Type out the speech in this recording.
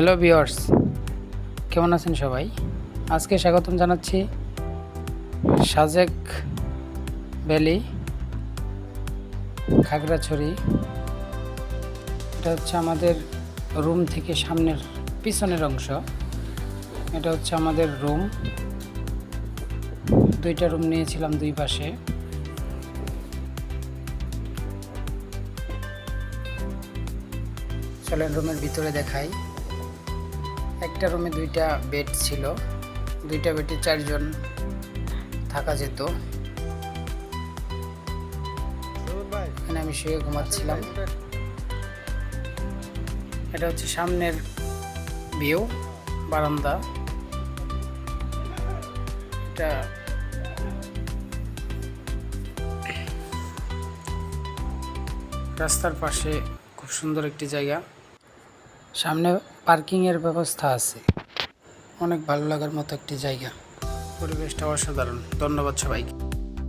Hello বিয়ার্স কেমন আছেন সবাই? আজকে স্বাগতম জানাচ্ছি সাজেক ভ্যালি, খাগড়াছড়ি। এটা হচ্ছে আমাদের রুম থেকে সামনের পিছনের অংশ। এটা হচ্ছে আমাদের রুম। দুইটা রুম নিয়েছিলাম দুই পাশে। চলেন রুমের ভিতরে দেখাই। একটা রুমে দুইটা বেড ছিল। দুইটা বেডে চারজন থাকা যেত। এখানে আমি শুয়ে ঘুমাচ্ছিলাম। এটা হচ্ছে সামনের ভিউ, বারান্দা। এটা রাস্তার পাশে খুব সুন্দর একটি জায়গা। সামনে পার্কিংয়ের ব্যবস্থা আছে। অনেক ভালো লাগার মতো একটি জায়গা। পরিবেশটা অসাধারণ। ধন্যবাদ সবাইকে।